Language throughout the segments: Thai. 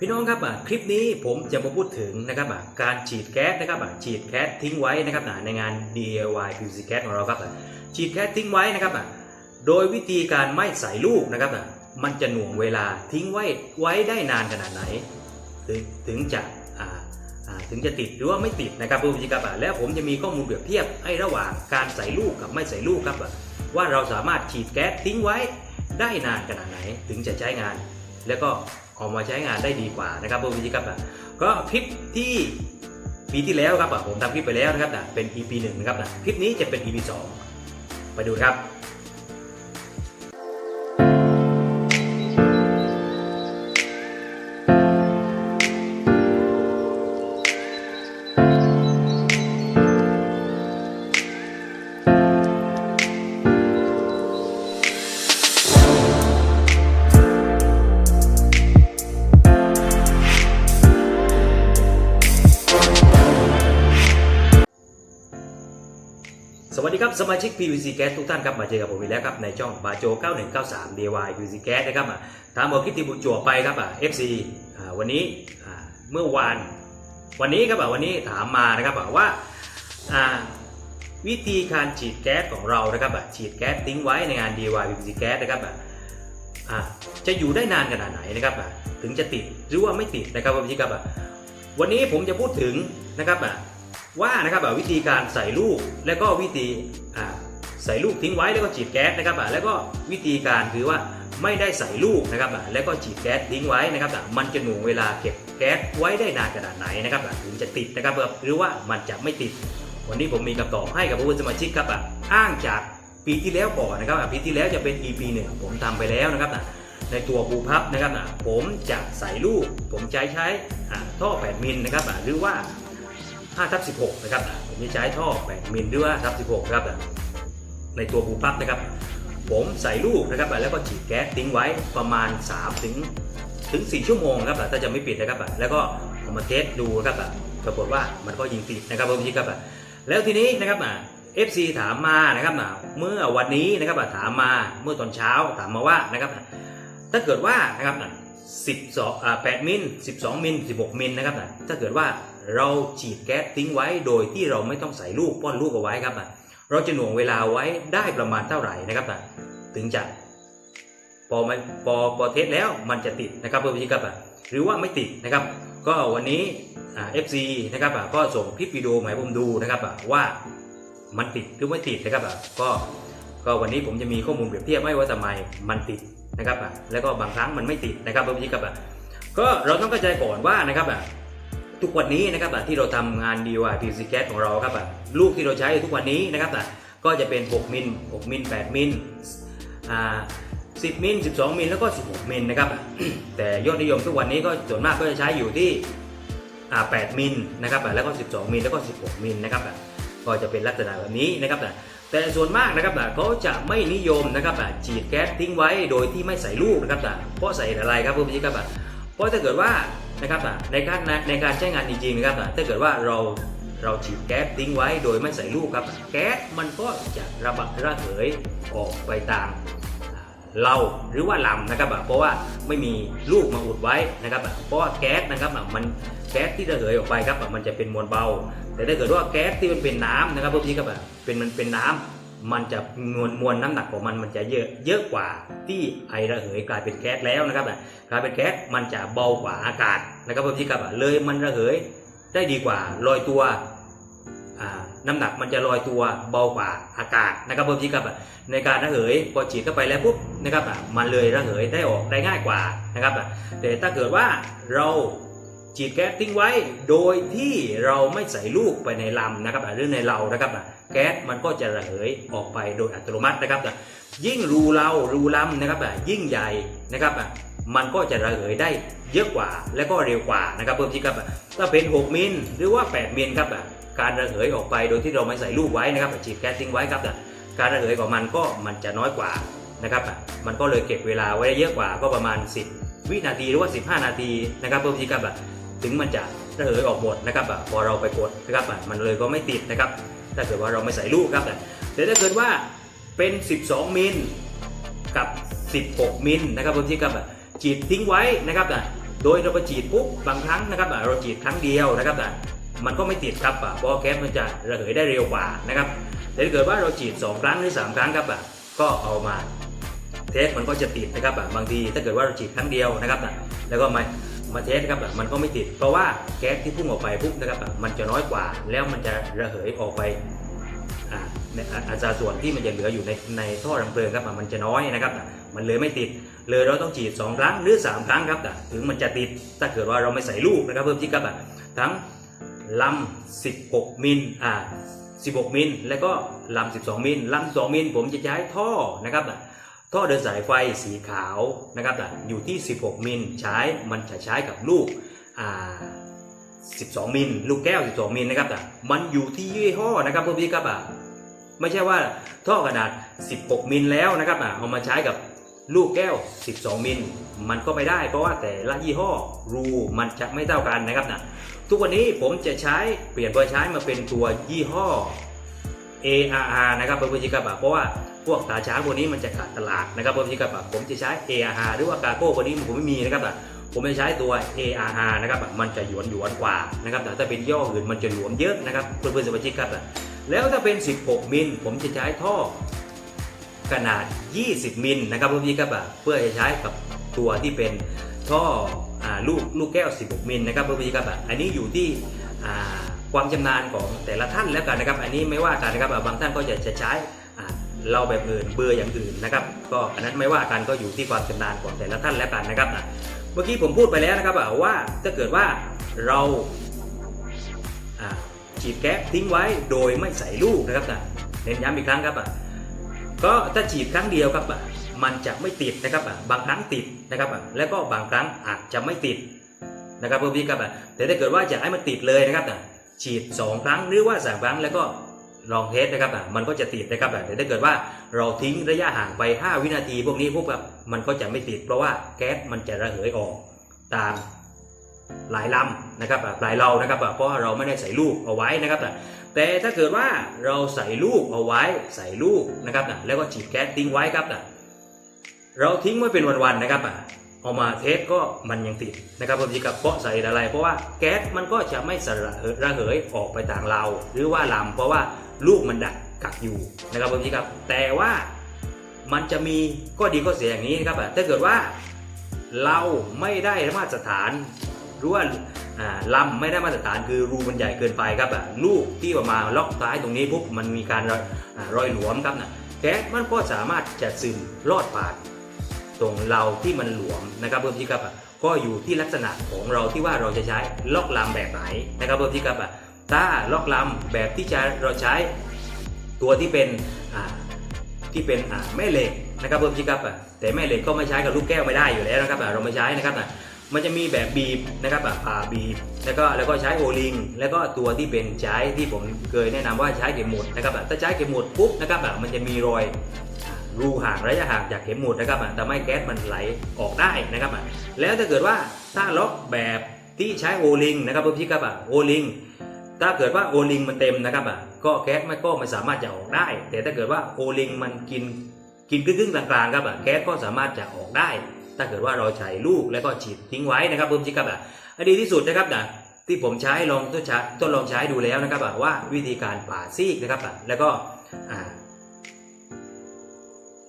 พี่น้องครับอะคลิปนี้ผมจะมาพูดถึงนะครับอะการฉีดแก๊สนะครับอะฉีดแก๊สทิ้งไว้นะครับในงาน DIY PVC แก๊สของเราครับฉีดแก๊สทิ้งไว้นะครับอะโดยวิธีการไม่ใส่ลูกนะครับอะมันจะหน่วงเวลาทิ้งไว้ไว้ได้นานขนาดไหนถึงถึงจะถึงจะติดหรือว่าไม่ติดนะครับผู้พิจารณาแล้วผมจะมีข้อมูลเปรียบเทียบให้ระหว่างการใส่ลูกกับไม่ใส่ลูกครับว่าเราสามารถฉีดแก๊สทิ้งไว้ได้นานขนาดไหน ถึงจะใช้งาน แล้วก็ ออกมาใช้งานได้ดีกว่านะครับผมวิธีครณาก็คลิปที่ปีที่แล้วครับผมทำคลิปไปแล้วนะครับนะเป็น EP หนึ่งนะครับนะคลิปนี้จะเป็น EP สองไปดูครับ สมาชิก PVC Gas ทุกท่านครับมาเจอกับผมอีกแล้วครับในช่องบาโจ 9193 DIY PVC Gas นะครับอะตามบอกคิดที่บุญจั่วไปครับ FC วันนี้เมื่อวานวันนี้ครับวันนี้ถามมานะครับอะว่าวิธีการฉีดแก๊สของเรานะครับฉีดแก๊สทิ้งไว้ในงาน DIY PVC Gas นะครับจะอยู่ได้นานขนาดไหนนะครับถึงจะติดหรือว่าไม่ติดนะครับพี่ครับวันนี้ผมจะพูดถึงนะครับ ว่านะครับวิธีการใส่ลูกแล้วก็วิธีใส่ลูกทิ้งไว้แล้วก็ฉีดแก๊สนะครับอะแล้วก็วิธีการคือว่าไม่ได้ใส่ลูกนะครับอะแล้วก็ฉีดแก๊สทิ้งไว้นะครับอะมันจะหน่วงเวลาเก็บแก๊สไว้ได้นานขนาดไหนนะครับอะถึงจะติดนะครับหรือว่ามันจะไม่ติด วันนี้ผมมีคำตอบให้กับผู้สมาชิกครับอะอ้างจากปีที่แล้วก่อนนะครับปีที่แล้วจะเป็น EP หนึ่งผมทำไปแล้วนะครับในตัวบูพับนะครับผมจะใส่ลูก ผมใช้ใช้อะท่อ8มิลนะครับหรือว่า 5ทับ16 นะครับผมจะใช้ท่อ8มิลหรือว่าทับ16ครับในตัวบูปั๊บนะครับ ผมใส่ลูกนะครับแล้วก็ฉีดแก๊สทิ้งไว้ประมาณ 3 ถึงถึง 4 ชั่วโมงครับถ้าจะไม่ปิดนะครับแล้วก็เอามาเทสดูครับอะปรากฏว่ามันก็ยิงติดนะครับพี่ครับแล้วทีนี้นะครับเอะ FC ถามมานะครับเมื่อวันนี้นะครับถามมาเมื่อตอนเช้าถามมาว่านะครับถ้าเกิดว่านะครับ12 8มิล12มิล16มิลนะครับถ้าเกิดว่า เราฉีดแก๊สทิ้งไว้โดยที่เราไม่ต้องใส่ลูกป้อนลูกเอาไว้ครับอะเราจะหน่วงเวลาไว้ได้ประมาณเท่าไหร่นะครับอะถึงจะพอมันพอพอเทสแล้วมันจะติดนะครับเพื่อนพี่ครับอะหรือว่าไม่ติดนะครับ ก็วันนี้อ่า FC นะครับอะก็ส่งคลิปวิดีโอมาให้ผมดูนะครับอะว่ามันติดหรือไม่ติดนะครับอะก็ก็วันนี้ผมจะมีข้อมูลเปรียบเทียบให้ว่าทำไมมันติดนะครับอะแล้วก็บางครั้งมันไม่ติดนะครับเพื่อนพี่ครับอะก็เราต้องเข้าใจก่อนว่านะครับอะ ทุกวันนี้นะครับที่เราทำงาน DIY PC Gas ของเราครับลูกที่เราใช้ทุกวันนี้นะครับก็จะเป็น 6 มิล 6 มิล 8 มิล10 มิล 12 มิล แล้วก็ 16 มิลนะครับ แต่ยอดนิยมทุกวันนี้ก็ส่วนมากก็จะใช้อยู่ที่ 8 มิลนะครับ แล้วก็ 12 มิล แล้วก็ 16 มิลนะครับ ก็จะเป็นลักษณะแบบนี้นะครับ แต่ส่วนมากนะครับเขาจะไม่นิยมนะครับฉีดแก๊สทิ้งไว้โดยที่ไม่ใส่ลูกนะครับเพราะใส่อะไรครับเพื่อนๆครับเพราะถ้าเกิดว่า นะครับอ่ในการในการใช้งานจริงๆนะครับอ่ถ้าเกิดว่าเราเราฉีดแก๊สทิ้งไว้โดยไม่ใส่ลูกครับ แก๊สมันก็จะระบะระเหยออกไปตามเราหรือว่าลำนะครับเพราะว่าไม่มีลูกมาอุดไว้นะครับเพราะว่าแก๊สนะครับมันแก๊สที่ระเหยออกไปครับมันจะเป็นมวลเบา แต่ถ้าเกิดว่าแก๊สที่มันเป็นน้ำนะครับพวกนี้ครับเป็นมันเป็นน้ำ มันจะมวลมวลน้ำหนักของมันมันจะเยอะเยอะกว่าที่ไอระเหยกลายเป็นแก๊สแล้วนะครับอะกลายเป็นแก๊สมันจะเบากว่าอากาศนะครับพี่ครับอะเลยมันระเหยได้ดีกว่าลอยตัวน้ำหนักมันจะลอยตัวเบากว่าอากาศนะครับพี่ครับอะในการระเหยพอฉีดเข้าไปแล้วปุ๊บนะครับอะมันเลยระเหยได้ออกได้ง่ายกว่านะครับอะแต่ถ้าเกิดว่าเรา ฉีดแก๊สทิ้งไว้ โดยที่เราไม่ใส่ลูกไปในลำนะครับหรือในเรานะครับแก๊สมันก็จะระเหยออกไปโดยอัตโนมัตินะครับ ยิ่งรูเรารูลำนะครับยิ่งใหญ่นะครับมันก็จะระเหยได้เยอะกว่าและก็เร็วกว่านะครับเพิ่มที่ครับถ้าเป็น 6 มิลหรือว่า 8 มิลครับการระเหยออกไปโดยที่เราไม่ใส่ลูกไว้นะครับฉีดแก๊สทิ้งไว้ครับการระเหยของมันก็มันจะน้อยกว่านะครับมันก็เลยเก็บเวลาไว้ได้เยอะกว่าก็ประมาณ 10 วินาทีหรือว่า 15 นาทีนะครับเพิ่มที่ครับ ถึงมันจะระเหยออกหมดนะครับพอเราไปกดนะครับมันเลยก็ไม่ติดนะครับถ้าเกิดว่าเราไม่ใส่ลูกครับแต่ถ้าเกิดว่าเป็น 12 มิลกับ 16 มิลนะครับเพิ่มที่ครับฉีดทิ้งไว้นะครับนะโดยเราไปฉีดปุ๊บบางครั้งนะครับอะเราฉีดครั้งเดียวนะครับอะมันก็ไม่ติดครับอะเพราะแก๊สมันจะระเหยได้เร็วกว่านะครับแต่ถ้าเกิดว่าเราฉีด 2 ครั้งหรือ 3 ครั้งครับอะก็เอามาเทสมันก็จะติดนะครับอะบางทีถ้าเกิดว่าเราฉีดครั้งเดียวนะครับอะแล้วก็มา มาเทสครับมันก็ไม่ติด เพราะว่าแก๊สที่พุ่งออกไปปุ๊บนะครับมันจะน้อยกว่า แล้วมันจะระเหยออกไปในอัตราส่วนที่มันจะเหลืออยู่ในในท่อรังเพลิงครับมันจะน้อยนะครับ มันเลยไม่ติด เลยเราต้องฉีด 2 ครั้งหรือ 3 ครั้งครับถึงมันจะติดถ้าเกิดว่าเราไม่ใส่ลูกนะครับเพิ่มที่ครับทั้งลำ 16 มิลอ่า16 มิล แล้วก็ลำ 12 มิลลำ 2 มิล ผมจะใช้ท่อนะครับ ท่อเดินสายไฟสีขาวนะครับอะอยู่ที่ 16 มิลใช้มันจะใช้กับลูกอ่า12 มิลลูกแก้ว 12 มิลนะครับอะมันอยู่ที่ยี่ห้อนะครับเพิ่มที่ครับอะไม่ใช่ว่าท่อขนาด16 มิลแล้วนะครับอะเอามาใช้กับลูกแก้ว 12 มิล มันก็ไม่ได้ เพราะว่าแต่ละยี่ห้อรูมันจะไม่เท่ากันนะครับนะทุกวันนี้ผมจะใช้เปลี่ยนตัวใช้มาเป็นตัวยี่ห้อ ARR นะครับเพื่อนๆครับเพราะว่า พวกตาช้างพวกนี้มันจะขาดตลาดนะครับเพื่อนๆครับผมจะใช้ ARR หรือว่ากาโก้พวกนี้ผมไม่มีนะครับผมจะใช้ตัว ARR นะครับมันจะหยวนหยวนกว่านะครับแต่ถ้าเป็นย่ออื่นมันจะหลวมเยอะนะครับเพื่อนๆสมาชิกครับแล้วถ้าเป็น 16 มิลผมจะใช้ท่อขนาด 20 มิลนะครับเพี่ครับเพื่อจะใช้กับตัวที่เป็นท่ออลูกลูกแก้ว 16 มิลนะครับเพี่อนๆครับอันนี้อยู่ที่ความชำนาญของแต่ละท่านแล้วกันนะครับ อันนี้ไม่ว่ากันนะครับบางท่านก็จะจะใช้ เราแบบอื่นเบอร์อย่างอื่นนะครับก็อันนั้นไม่ว่ากันก็อยู่ที่ความชำนาญของแต่ละท่านแล้วกันนะครับอะเมื่อกี้ผมพูดไปแล้วนะครับว่าถ้าเกิดว่าเราฉีดแก๊สทิ้งไว้โดยไม่ใส่ลูกนะครับนะเน้นย้ำอีกครั้งครับก็ถ้าฉีดครั้งเดียวครับมันจะไม่ติดนะครับบางครั้งติดนะครับแล้วก็บางครั้งอาจจะไม่ติดนะครับเพื่อนพี่ครับแต่ถ้าเกิดว่าอยากให้มันติดเลยนะครับฉีด 2 ครั้งหรือว่า3ครั้งแล้วก็ ลองเทสนะครับอะมันก็จะติดนะครับอะแต่ถ้าเกิดว่าเราทิ้งระยะห่างไป 5 วินาที พวกนี้พวกแบบมันก็จะไม่ติด เพราะว่าแก๊สมันจะระเหยออกตามหลายลำนะครับอะหลายเรานะครับอะเพราะเราไม่ได้ใส่ลูกเอาไว้นะครับอะแต่ถ้าเกิดว่าเราใส่ลูกเอาไว้ใส่ลูกนะครับอะแล้วก็ฉีดแก๊สทิ้งไว้ครับอะเราทิ้งไว้เป็นวันๆนะครับอะเอามาเทสก็มันยังติดนะครับผมจีกับเพราะใส่อะไร เพราะว่าแก๊สมันก็จะไม่สระระเหยออกไปต่างเราหรือว่าลำเพราะว่า ลูกมันดักกักอยู่นะครับผมจีครับ แต่ว่ามันจะมีก็ดีก็เสียอย่างนี้นะครับถ้าเกิดว่าเราไม่ได้มาตรฐานหรือว่าลำไม่ได้มาตรฐานคือรูมันใหญ่เกินไปครับลูกที่ออกมาล็อกท้ายตรงนี้ปุ๊บมันมีการรอยหลวมครับนะแก๊สมันก็สามารถจะซึมรอดผ่านตรงเราที่มันหลวมนะครับเพิ่มที่ครับก็อยู่ที่ลักษณะของเราที่ว่าเราจะใช้ล็อกลำแบบไหนนะครับเพิ่มที่ครับ ถ้าล็อกลำแบบที่เราใช้ตัวที่เป็นที่เป็นแม่เหล็กนะครับเพิ่มชิครับแต่แม่เหล็กก็ไม่ใช้กับลูกแก้วไม่ได้อยู่แล้วนะครับเราไม่ใช้นะครับมันจะมีแบบบีบนะครับผ่าบีบแล้วก็แล้วก็ใช้โอลิงแล้วก็ตัวที่เป็นใช้ที่ผมเคยแนะนำว่าใช้เข็มหมุดนะครับถ้าใช้เข็มหมุดปุ๊บนะครับมันจะมีรอยรูห่างระยะห่างจากเข็มหมุดนะครับอะทำให้แก๊สมันไหลออกได้นะครับแล้วถ้าเกิดว่าถ้าล็อกแบบที่ใช้โอลิงนะครับเพิ่มชิครับโอลิง ถ้าเกิดว่าโอลิงมันเต็มนะครับอะก็แก๊สมันก็ไม่สามารถจะออกได้ แต่ถ้าเกิดว่าโอลิงมันกินกินครึ่งๆกลางๆครับอะแก๊สก็สามารถจะออกได้ ถ้าเกิดว่าเราใช้ลูกแล้วก็ฉีดทิ้งไว้นะครับเพิ่มชิครับอะอันดีที่สุดนะครับนะที่ผมใช้ลองทดใช้ทดลองใช้ดูแล้วนะครับว่าวิธีการผ่าซีกนะครับแล้วก็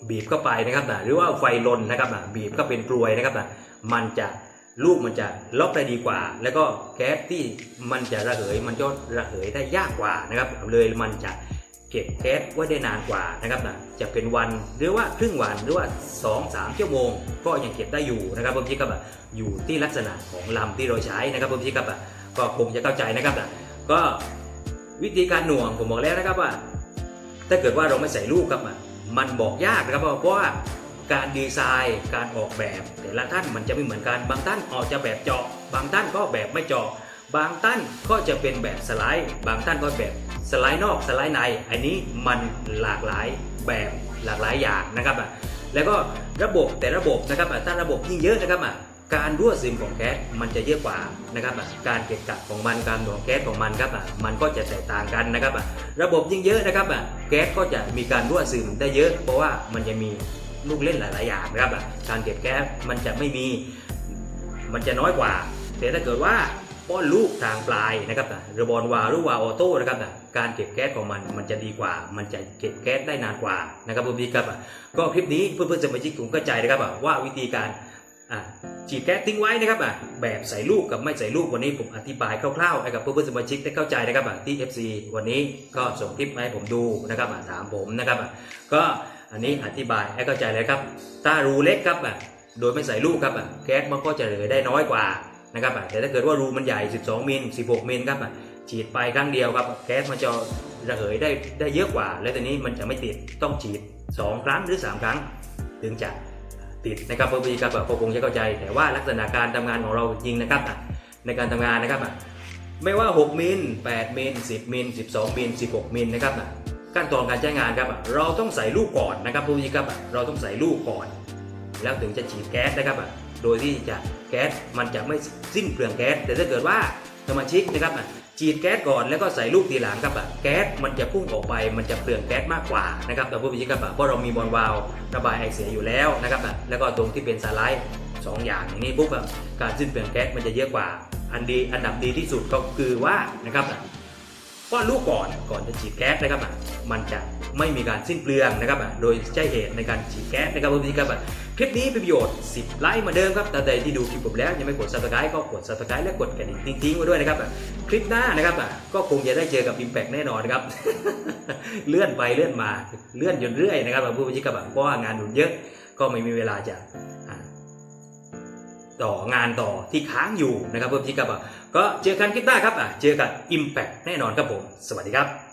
บีบเข้าไปนะครับนะหรือว่าไฟลนนะครับบีบก็เป็นกลวยนะครับมันจะ ลูกมันจะล็อกได้ดีกว่า แล้วก็แก๊สที่มันจะระเหย มันจะระเหยได้ยากกว่านะครับ เลยมันจะเก็บแก๊สไว้ได้นานกว่านะครับนะจะเป็นวันหรือว่าครึ่งวันหรือว่า 2 3ชั่วโมง ก็ยังเก็บได้อยู่นะครับผมชี้ครับอยู่ที่ลักษณะของลำที่เราใช้นะครับผมชี้ครับก็คงจะเข้าใจนะครับนะก็วิธีการหน่วงผมบอกแล้วนะครับว่า ถ้าเกิดว่าเราไม่ใส่ลูกครับมันบอกยากนะครับเพราะว่า การดีไซน์ การออกแบบ แต่ละท่านมันจะไม่เหมือนกัน บางท่านออกจะแบบเจาะ บางท่านก็แบบไม่เจาะ บางท่านก็จะเป็นแบบสไลด์ บางท่านก็แบบสไลด์นอกสไลด์ใน อันนี้มันหลากหลายแบบหลากหลายอย่างนะครับอะแล้วก็ระบบแต่ระบบนะครับอะถ้าระบบยิ่งเยอะนะครับอะการรั่วซึมของแก๊สมันจะเยอะกว่านะครับอะการเก็บกักของมันการหน่วงแก๊สของมันครับอะมันก็จะแตกต่างกันนะครับอะระบบยิ่งเยอะนะครับอะแก๊สก็จะมีการรั่วซึมได้เยอะ เพราะว่ามันจะมี ลูกเล่นหลาย ๆ อย่างนะครับอะการเก็บแก๊สมันจะไม่มีมันจะน้อยกว่า แต่ถ้าเกิดว่าป้อนลูกทางปลายนะครับนะเรือบอลวาหรือวาออโต้นะครับนะการเก็บแก๊สของมันมันจะดีกว่า มันจะเก็บแก๊สได้นานกว่านะครับผมพี่ครับอะก็คลิปนี้เพื่อนๆสมาชิกผมเข้าใจนะครับอะว่าวิธีการอะฉีดแก๊สทิ้งไว้นะครับอะแบบใส่ลูกกับไม่ใส่ลูกวันนี้ผมอธิบายคร่าวๆให้กับเพื่อนๆสมาชิกได้เข้าใจนะครับอะที่ FC วันนี้ก็ส่งคลิปมาให้ผมดูนะครับอะถามผมนะครับอะก็ อันนี้อธิบายให้เข้าใจเลยครับ ถ้ารูเล็กครับอะโดยไม่ใส่ลูกครับอะแก๊สมันก็จะเหลือได้น้อยกว่านะครับอะแต่ถ้าเกิดว่ารูมันใหญ่ 12มิล16มิลครับอะฉีดไปครั้งเดียวครับ แก๊สมันจะระเหยได้ได้เยอะกว่า แล้วทีนี้มันจะไม่ติดต้องฉีด 2 ครั้งหรือ 3 ครั้ง ถึงจะติดนะครับเพื่อพี่ครับอะก็คงจะเข้าใจ แต่ว่าลักษณะการทำงานของเราจริงนะครับอะในการทำงานนะครับอะไม่ว่า 6มิล8มิล10มิล12มิล16มิลนะครับอะ ขั้นตอนการใช้งานครับอะเราต้องใส่ลูกก่อนนะครับเพื่อพี่ครับอะเราต้องใส่ลูกก่อน แล้วถึงจะฉีดแก๊สนะครับอะโดยที่จะแก๊สมันจะไม่สิ้นเปลืองแก๊ส แต่ถ้าเกิดว่าสมาชิกนะครับอะฉีดแก๊สก่อนแล้วก็ใส่ลูกทีหลังครับอะแก๊สมันจะพุ่งออกไปมันจะเปลืองแก๊สมากกว่านะครับแต่ผู้พิจิตครับอะเพราะเรามีบอลวาล์วระบายไอเสียอยู่แล้วนะครับอะแล้วก็ตรงที่เป็นสไลด์สองอย่างอย่างนี้ปุ๊บการสิ้นเปลืองแก๊สมันจะเยอะกว่า อันดีอันดับดีที่สุดก็คือว่านะครับ อะป้อนลูกก่อนก่อนจะฉีดแก๊สนะครับอะมันจะไม่มีการสิ้นเปลืองนะครับอะโดยใช้เหตุในการฉีดแก๊สนะครับผู้พิจิตครับคลิปนี้เป็นประโยชน์ 10 ไลค์เหมาเดิมครับแต่ใดที่ดูคลิปผมแล้วยังไม่กด subscribe ก็กด subscribe และกดกระดิ่งทิ้งๆไว้ด้วยนะครับคลิปหน้านะครับอะก็คงจะได้เจอกับ Impact แน่นอนครับ เลื่อนไปเลื่อนมาเลื่อนจนเรื่อยนะครับผู้บัญชีกับเพราะว่างานหนุนเยอะก็ไม่มีเวลาจะ ต่องานต่อที่ค้างอยู่นะครับเพื่อนพี่กับก็เจอกันคลิปหน้าครับอะเจอกับ Impact แน่นอนครับผม สวัสดีครับ